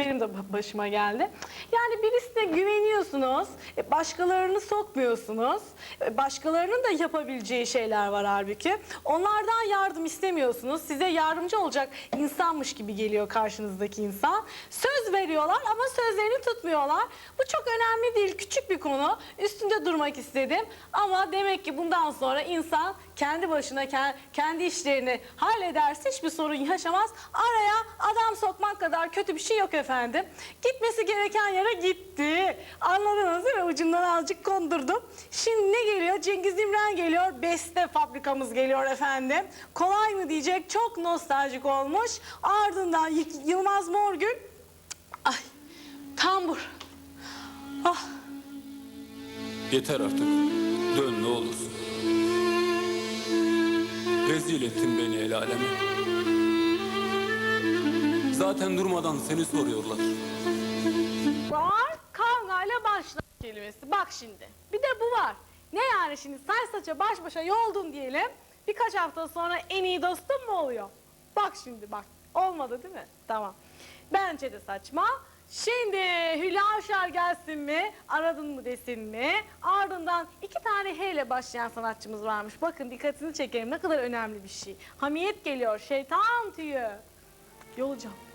benim de ba- başıma geldi. Yani birisine güveniyorsunuz, e, başkalarını sokmuyorsunuz. E, Başkalarının da yapabileceği şeyler var halbuki. Onlardan yardım istemiyorsunuz. Size yardımcı olacak insanmış gibi geliyor karşınızdaki insan. Söz veriyorlar ama sözlerini tutmuyorlar. Bu çok önemli değil, küçük bir konu. Üstünde durmak istedim. Ama demek ki bundan sonra insan kendi başına ke- kendi işlerini hallederse hiçbir sorun yaşamaz. Araya adam sokmak kadar kötü bir şey yok efendim. Gitmesi gereken yere gitti. Anladınız değil mi? Ucundan azıcık kondurdum. Şimdi ne geliyor? Cengiz İmren geliyor. Beste fabrikamız geliyor efendim. Kolay mı diyecek? Çok nostaljik olmuş. Ardından Yılmaz Morgül. Ay tambur. Ah Yeter artık. Dön ne olursun. Rezil ettin beni el aleme. Zaten durmadan seni soruyorlar. var kavgayla başla kelimesi. Bak şimdi. Bir de bu var. Ne yani şimdi saç saça baş başa yoldun diyelim. Birkaç hafta sonra en iyi dostum mu oluyor? Bak şimdi bak. Olmadı değil mi? Tamam. Bence de saçma. Şimdi Hülya Avşar gelsin mi? Aradın mı desin mi? Ardından iki tane H ile başlayan sanatçımız varmış. Bakın dikkatini çekerim. Ne kadar önemli bir şey. Hamiyet geliyor. Şeytan tüyü. Yolacağım.